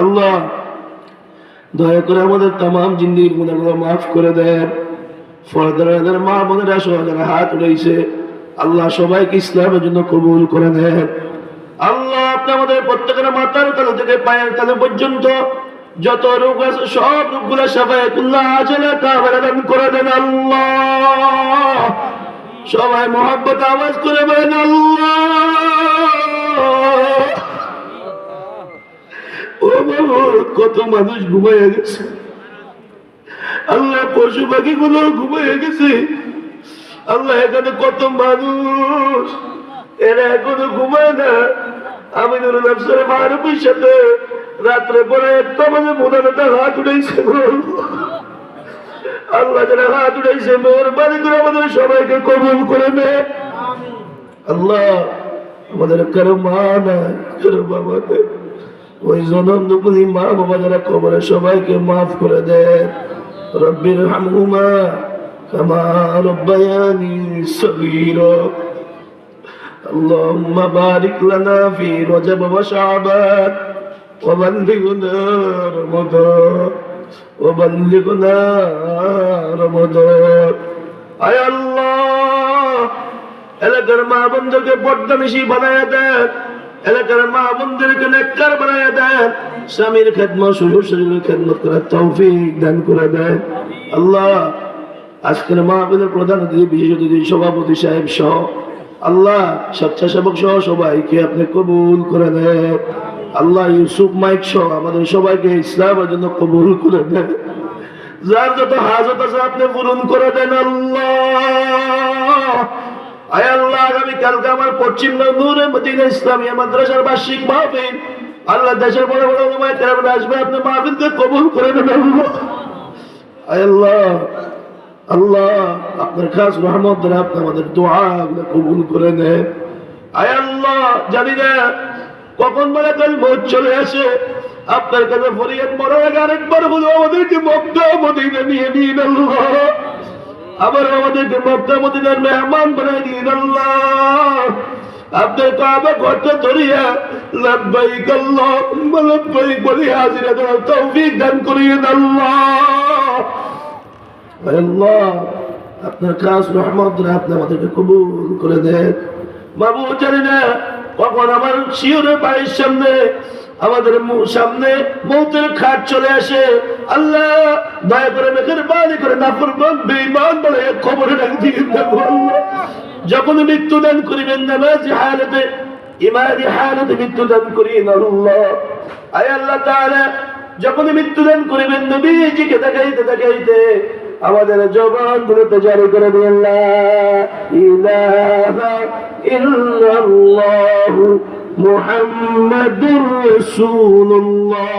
আল্লাহ, দয়া করে আমাদের তাম জিন্দির গুণাগুলো মাফ করে দেন। ফরদার মা বোনেরা সবাই হাত আল্লাহ সবাইকে ইসলামের জন্য কবুল করে নেন। আল্লাহ, আপনি আমাদের প্রত্যেকের মাথার তালু থেকে পায়ের তালু পর্যন্ত যত রোগ আছে, সব রোগগুলো সাফায়াতুল্লাহ আজলে কাবেরান করে দেন। আল্লাহ, সবাই মোহাব্বত আওয়াজ করে বলেন, আল্লাহ। কত মানুষ ঘুমাইয়া গেছে। আল্লাহ পশু পাখি গুলো ঘুমাইয়া গেছে। আল্লাহ এখানে কত মানুষ? এরা এখনও ঘুমায় না। আমি ধরুন ব্যবসার মারুফের সাথে রাত্রে পরে একটা মানে মোদানাটা হাত উঠেছে আল্লাহ যারা হাত উঠেছে মেহরবানি করে আমাদের সবাইকে কবুল করে নে আল্লাহ আমাদের কারও মা নাই কারও বাবা নেই। ওই জনম দুপুরি মা বাবা যারা কবরে সবাইকে মাফ করে দেন রব্বির হামহুমা কামা রব্বায়ানি সগীরা اللهم بارك لنا في رجب وشعبان وبلغنا رمضان وبلغنا رمضان আয় আল্লাহ এলাকার মা বন্ধুকে পর্দা বেশি বানায় দেন এলাকার মা বন্ধুকে নেককার বানায় দেন স্বামীর খেদমত, শ্বশুর শরীরের খেদমত করার তৌফিক দান করে দেন আল্লাহ, আজকের মাহফিলের প্রধান অতিথি, বিশেষ অতিথি, সভাপতি সাহেব সহ আল্লাহ, স্বেচ্ছাসেবক সহ সবাইকে আপনি কবুল করে দেন। আল্লাহ ইউসুফ মাইক সহ আমাদের সবাইকে ইসলামের জন্য কবুল করে দেন। যার যত হাজত আছে আপনি পূরণ করে দেন আল্লাহ। আগামী কালকে পশ্চিম আল্লাহ দেশের বড় বড় কবুল করে আল্লাহ আপনার খাস আপনি আমাদের দোয়া কবুল করে নেন আয় আল্লাহ, জানি না কখন মানে কাল মত চলে আসে। আপনার কাছে ফরিয়াদ মরার আগে আরেকবার হলো আমাদেরকে মক্কা নিয়ে আল্লাহ। আবার আমাদেরকে মক্কা মদিনার মেহমান বানাই দিন আল্লাহ। আপনার কাবা ঘরটা ধরিয়া লব্বাইক আল্লাহুম্মা, লব্বাইক বলে, হাজিরা দেওয়ার তৌফিক দান করিয়েন আল্লাহ। আল্লাহ, আপনার খাস রহমত আপনি আমাদেরকে কবুল করে দেন। বাবু, জানি না, কখন আমার শিওরের বাড়ির সামনে, আমাদের সামনে মৌতের খাট চলে আসে। আল্লাহ, দয়া করে মেঘের বাড়ি করে নাফর বেঈমান বলে খবরে যখন মৃত্যু দান করিবেন নামাজি হালতে ইমানি হালতে মৃত্যু দান করিয়েন আল্লাহ। আয় আল্লাহ তাআলা, যখন মৃত্যু দান করিবেন নবীজিকে দেখাইতে দেখাইতে, আমাদের জবান গুলোতে জারি করে লা ইলাহা ইল্লাল্লাহু মুহাম্মাদুর রাসূলুল্লাহ।